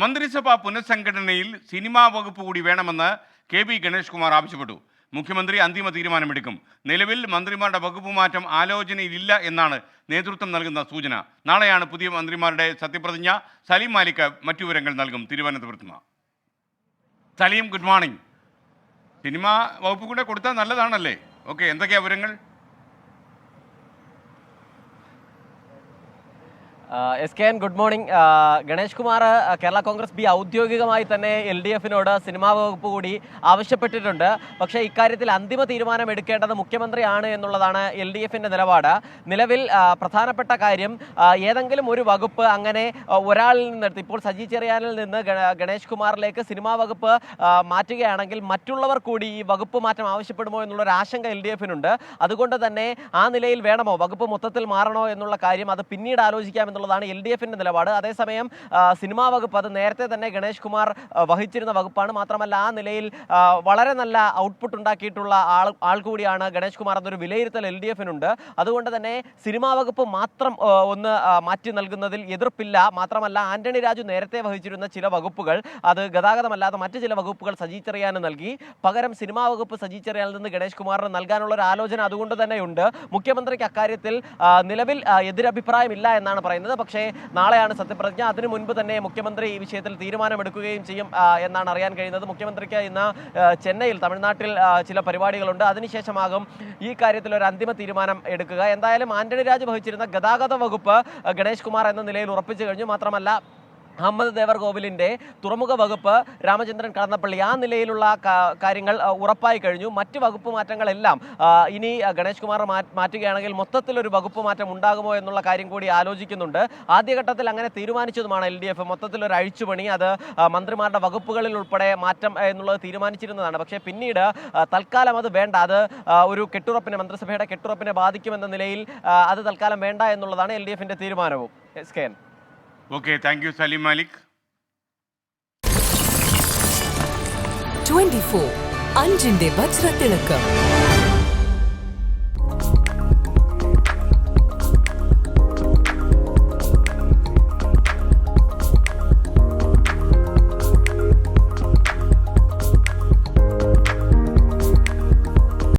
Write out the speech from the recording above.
മന്ത്രിസഭാ പുനഃസംഘടനയിൽ സിനിമാ വകുപ്പ് കൂടി വേണമെന്ന് കെ ബി ഗണേഷ് കുമാർ ആവശ്യപ്പെട്ടു. മുഖ്യമന്ത്രി അന്തിമ തീരുമാനമെടുക്കും. നിലവിൽ മന്ത്രിമാരുടെ വകുപ്പ് മാറ്റം ആലോചനയിലില്ല എന്നാണ് നേതൃത്വം നൽകുന്ന സൂചന. നാളെയാണ് പുതിയ മന്ത്രിമാരുടെ സത്യപ്രതിജ്ഞ. സലീം മാലിക് മറ്റു വിവരങ്ങൾ നൽകും. തിരുവനന്തപുരത്ത് നിന്ന്. സലീം ഗുഡ് മോർണിംഗ് സിനിമാ വകുപ്പ് കൂടെ കൊടുത്താൽ നല്ലതാണല്ലേ? ഓക്കെ എന്തൊക്കെയാണ് വിവരങ്ങൾ? S K N good morning. Ganesh Kumar Kerala Congress B ഔദ്യോഗികമായി തന്നെ എൽ ഡി എഫിനോട് സിനിമാ വകുപ്പ് കൂടി ആവശ്യപ്പെട്ടിട്ടുണ്ട്. പക്ഷേ ഇക്കാര്യത്തിൽ അന്തിമ തീരുമാനം എടുക്കേണ്ടത് മുഖ്യമന്ത്രിയാണ് എന്നുള്ളതാണ് എൽ ഡി എഫിന്റെ നിലപാട്. നിലവിൽ പ്രധാനപ്പെട്ട കാര്യം ഏതെങ്കിലും ഒരു വകുപ്പ് അങ്ങനെ ഒരാളിൽ നിന്നെടുത്ത് ഇപ്പോൾ സജി ചെറിയാനിൽ നിന്ന് ഗണ- ഗണേഷ് കുമാറിലേക്ക് സിനിമാ വകുപ്പ് മാറ്റുകയാണെങ്കിൽ മറ്റുള്ളവർ കൂടി ഈ വകുപ്പ് മാറ്റം ആവശ്യപ്പെടുമോ എന്നുള്ളൊരു ആശങ്ക എൽ ഡി എഫിനുണ്ട്. അതുകൊണ്ട് തന്നെ ആ നിലയിൽ വേണമോ? വകുപ്പ് മൊത്തത്തിൽ മാറണോ എന്നുള്ള കാര്യം അത് പിന്നീട് ആലോചിക്കാം എന്നുള്ളതാണ് എൽ ഡി എഫിന്റെ നിലപാട്. അതേസമയം സിനിമാ വകുപ്പ് അത് നേരത്തെ തന്നെ ഗണേഷ് കുമാർ വഹിച്ചിരുന്ന വകുപ്പാണ്. മാത്രമല്ല ആ നിലയിൽ വളരെ നല്ല ഔട്ട്പുട്ട് ഉണ്ടാക്കിയിട്ടുള്ള ആൾ ആൾ കൂടിയാണ് ഗണേഷ് കുമാർ എന്നൊരു വിലയിരുത്തൽ എൽ ഡി എഫിനുണ്ട്. അതുകൊണ്ട് തന്നെ സിനിമാ വകുപ്പ് മാത്രം ഒന്ന് മാറ്റി നൽകുന്നതിൽ എതിർപ്പില്ല. മാത്രമല്ല ആന്റണി രാജു നേരത്തെ വഹിച്ചിരുന്ന ചില വകുപ്പുകൾ അത് ഗതാഗതമല്ലാതെ മറ്റു ചില വകുപ്പുകൾ സജി ചെറിയാന് നൽകി. പകരം സിനിമാ വകുപ്പ് സജി ചെറിയാനിൽ നിന്ന് ഗണേഷ് കുമാറിന് നൽകാനുള്ള ഒരു ആലോചന അതുകൊണ്ട് തന്നെയുണ്ട്. മുഖ്യമന്ത്രിക്ക് അക്കാര്യത്തിൽ നിലവിൽ എതിരഭിപ്രായമില്ല എന്നാണ് പറയുന്നത്. പക്ഷേ നാളെയാണ് സത്യപ്രതിജ്ഞ. അതിനു മുൻപ് തന്നെ മുഖ്യമന്ത്രി ഈ വിഷയത്തിൽ തീരുമാനമെടുക്കുകയും ചെയ്യും എന്നാണ് അറിയാൻ കഴിയുന്നത്. മുഖ്യമന്ത്രിക്ക് ഇന്ന് ചെന്നൈയിൽ തമിഴ്നാട്ടിൽ ചില പരിപാടികളുണ്ട്. അതിനുശേഷമാകും ഈ കാര്യത്തിൽ ഒരു അന്തിമ തീരുമാനം എടുക്കുക. എന്തായാലും ആന്റണി രാജ് വഹിച്ചിരുന്ന ഗതാഗത വകുപ്പ് ഗണേഷ് കുമാർ എന്ന നിലയിൽ ഉറപ്പിച്ചു കഴിഞ്ഞു. മാത്രമല്ല അഹമ്മദ് ദേവർകോവിലിന്റെ തുറമുഖ വകുപ്പ് രാമചന്ദ്രൻ കടന്നപ്പള്ളി ആ നിലയിലുള്ള കാര്യങ്ങൾ ഉറപ്പായി കഴിഞ്ഞു. മറ്റ് വകുപ്പ് മാറ്റങ്ങളെല്ലാം ഇനി ഗണേഷ് കുമാർ മാറ്റുകയാണെങ്കിൽ മൊത്തത്തിലൊരു വകുപ്പ് മാറ്റം ഉണ്ടാകുമോ എന്നുള്ള കാര്യം കൂടി ആലോചിക്കുന്നുണ്ട്. ആദ്യഘട്ടത്തിൽ അങ്ങനെ തീരുമാനിച്ചതുമാണ് എൽ ഡി എഫ്. മൊത്തത്തിലൊരു അഴിച്ചുപണി അത് മന്ത്രിമാരുടെ വകുപ്പുകളിൽ ഉൾപ്പെടെ മാറ്റം എന്നുള്ളത് തീരുമാനിച്ചിരുന്നതാണ്. പക്ഷേ പിന്നീട് തൽക്കാലം അത് വേണ്ട അത് ഒരു കെട്ടുറപ്പിനെ മന്ത്രിസഭയുടെ കെട്ടുറപ്പിനെ ബാധിക്കുമെന്ന നിലയിൽ അത് തൽക്കാലം വേണ്ട എന്നുള്ളതാണ് എൽ ഡി എഫിന്റെ തീരുമാനവും. N. Okay thank you Saleem Malik 24 അഞ്ചിന്റെ വജ്രത്തിളക്കം